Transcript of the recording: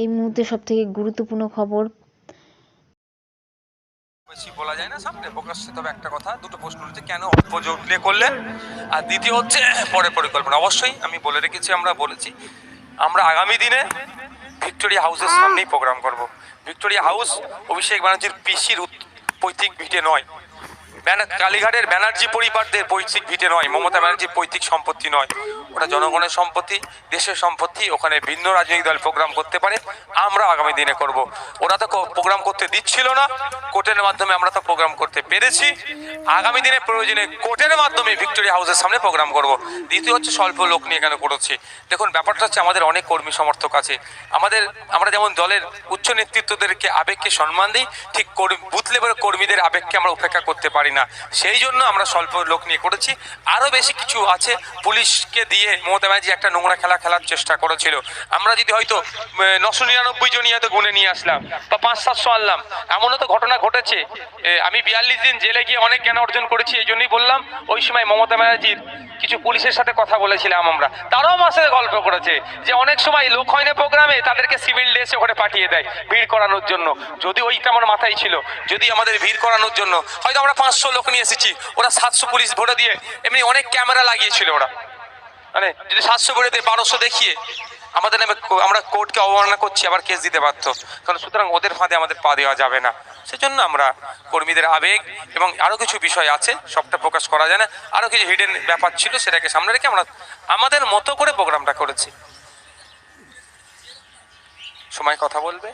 এই মুহূর্তে সবথেকে গুরুত্বপূর্ণ খবর। বেশি বলা যায় না সামনে প্রকাশ্যে তবে একটা কথা, দুটো প্রশ্ন রয়েছে, কেন অল্প জোর দিয়ে করলেন? আর দ্বিতীয় হচ্ছে পরে পরিকল্পনা। অবশ্যই আমি বলে রেখেছি, আমরা বলেছি, আমরা আগামী দিনে ভিক্টোরিয়া হাউসের সামনেই প্রোগ্রাম করব। ভিক্টোরিয়া হাউস অভিষেক ব্যানার্জির পিসির পৈতৃক ভিটে নয়। কালীঘাটের ব্যানার্জি পরিবারদের পৈতৃক ভিটে নয়, মমতা ব্যানার্জির পৈতৃক সম্পত্তি নয়। ওটা জনগণের সম্পত্তি, দেশের সম্পত্তি, ওখানে ভিন্ন রাজনৈতিক দল প্রোগ্রাম করতে পারে, আমরা আগামী দিনে করব। ওরা তো প্রোগ্রাম করতে দিচ্ছিল না কোর্টের মাধ্যমে আমরা তো প্রোগ্রাম করতে পেরেছি। আগামী দিনে প্রয়োজনে কোর্টের মাধ্যমে ভিক্টোরিয়া হাউসের সামনে প্রোগ্রাম করব। দ্বিতীয় হচ্ছে স্বল্প লোক নিয়ে কেন করেছি। দেখুন, ব্যাপারটা হচ্ছে আমাদের অনেক কর্মী সমর্থক আছে। আমাদের, আমরা যেমন দলের উচ্চ নেতৃত্বদেরকে আবেগকে সম্মান দিই, ঠিক বুথ লেভেলের কর্মীদের আবেগকে আমরা উপেক্ষা করতে পারি না। সেই জন্য আমরা স্বল্প লোক নিয়ে করেছি। আরও বেশি কিছু আছে, পুলিশকে দিয়ে মমতা ব্যানার্জি একটা নোংরা খেলা খেলার চেষ্টা করেছিল। আমরা যদি হয়তো নশো নিরানব্বই জনই হয়তো গুনে নিয়ে আসলাম বা পাঁচ সাতশো আনলাম, এমনও তো ঘটনা ঘটেছে। আমি বিয়াল্লিশ দিন জেলে গিয়ে অনেক জ্ঞান অর্জন করেছি, এই জন্যই বললাম, ওই সময় মমতা ব্যানার্জির কিছু পুলিশের সাথে কথা বলেছিলাম আমরা। তারাও আমার সাথে গল্প করেছে যে অনেক সময় লোক হয় না প্রোগ্রামে, তাদেরকে সিভিল ড্রেস ওখানে পাঠিয়ে দেয় ভিড় করানোর জন্য। যদি ওইটা আমার মাথায় ছিল, যদি আমাদের ভিড় করানোর জন্য। হয়তো আমরা পাঁচশো লোক নিয়ে এসেছি, ওরা সাতশো পুলিশ ভোটে দিয়ে, এমনি অনেক ক্যামেরা লাগিয়েছিল ওরা। মানে যদি সাতশো ভোটে দিয়ে, বারোশো দেখিয়ে আমাদের নামে আমরা কোর্টকে অবমাননা করছি, আবার কেস দিতে পারতো কারণ সুতরাং ওদের ফাঁদে আমাদের পা দেওয়া যাবে না। সেজন্য আমরা কর্মীদের আবেগ এবং আরও কিছু বিষয় আছে, সবটা প্রকাশ করা যায় না। আরও কিছু হিডেন ব্যাপার ছিল, সেটাকে সামনে রেখে আমরা আমাদের মতো করে প্রোগ্রামটা করেছি। সময় কথা বলবে?